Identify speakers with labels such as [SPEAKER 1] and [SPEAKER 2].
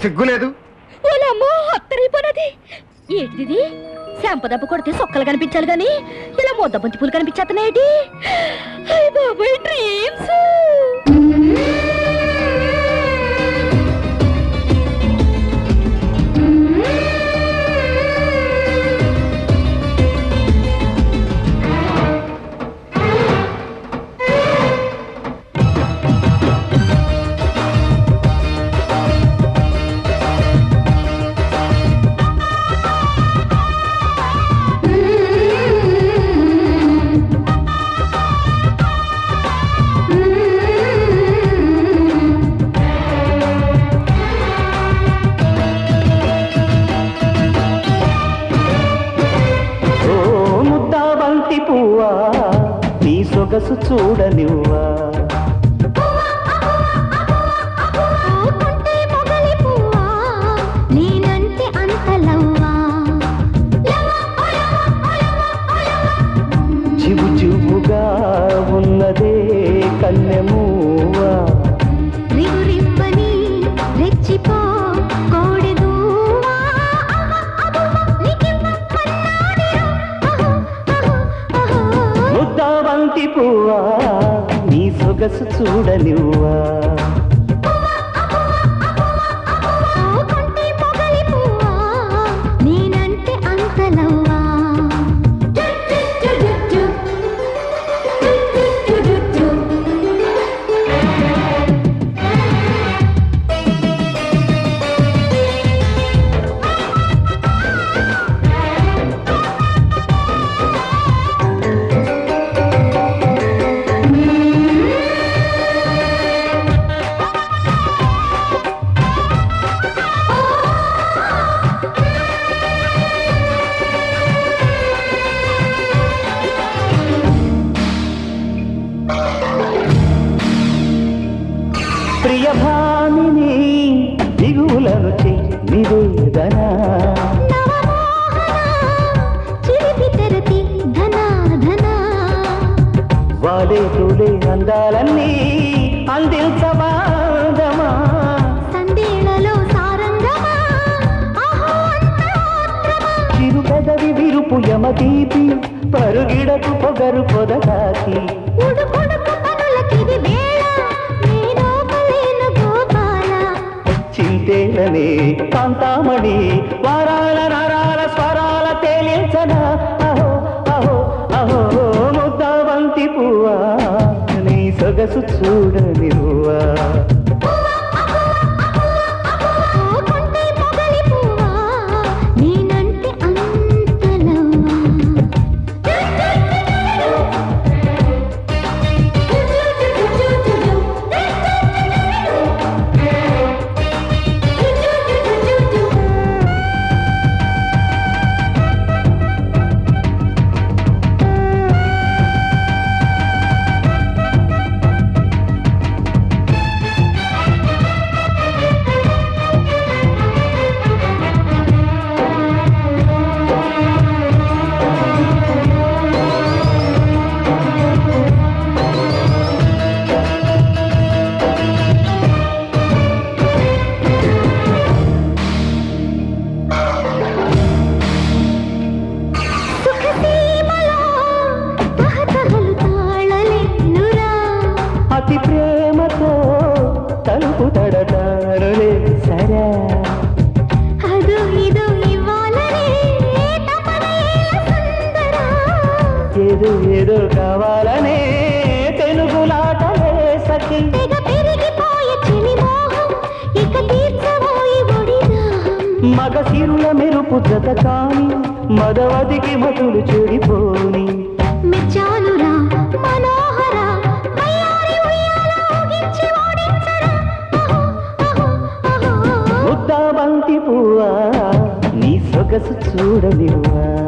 [SPEAKER 1] సిగ్గులేదు.
[SPEAKER 2] ఓలమ్మో అత్తరైపోయినది ఏంటిది? శాంపదెబ్బ కొడితే సొక్కలు కనిపించాలి గాని ఇలా ముద్ద బంతి పూలు కనిపించేస్తున్నాయి బాబాయ్ డ్రీమ్స్
[SPEAKER 3] సొగసు చూడనివ్వా. చివు చివుగా ఉన్నదే కన్నెమూవా పువ్వా నీ సొగసు చూడనివ్వా? దిగులను చెయ్యి నివేదన. వాలే తూలే అందాలన్నీ అందించబాదమా
[SPEAKER 2] సందేళ్ళలో సారంగమా
[SPEAKER 3] చిరు పెదవి విరుపు యమదీపి పరుగిడకు పొగరు పొదగాకి నీ చూడనివ్వా? ఏదో ఏదో కావాలనే తెలుగులాటలే సఖి? మగ సిరుల మెరుపు జత కాని మదవదికి మతులు చెడిపోని. ముద్దా బంతి పువ్వా నీ సొగసు చూడనివ్వా?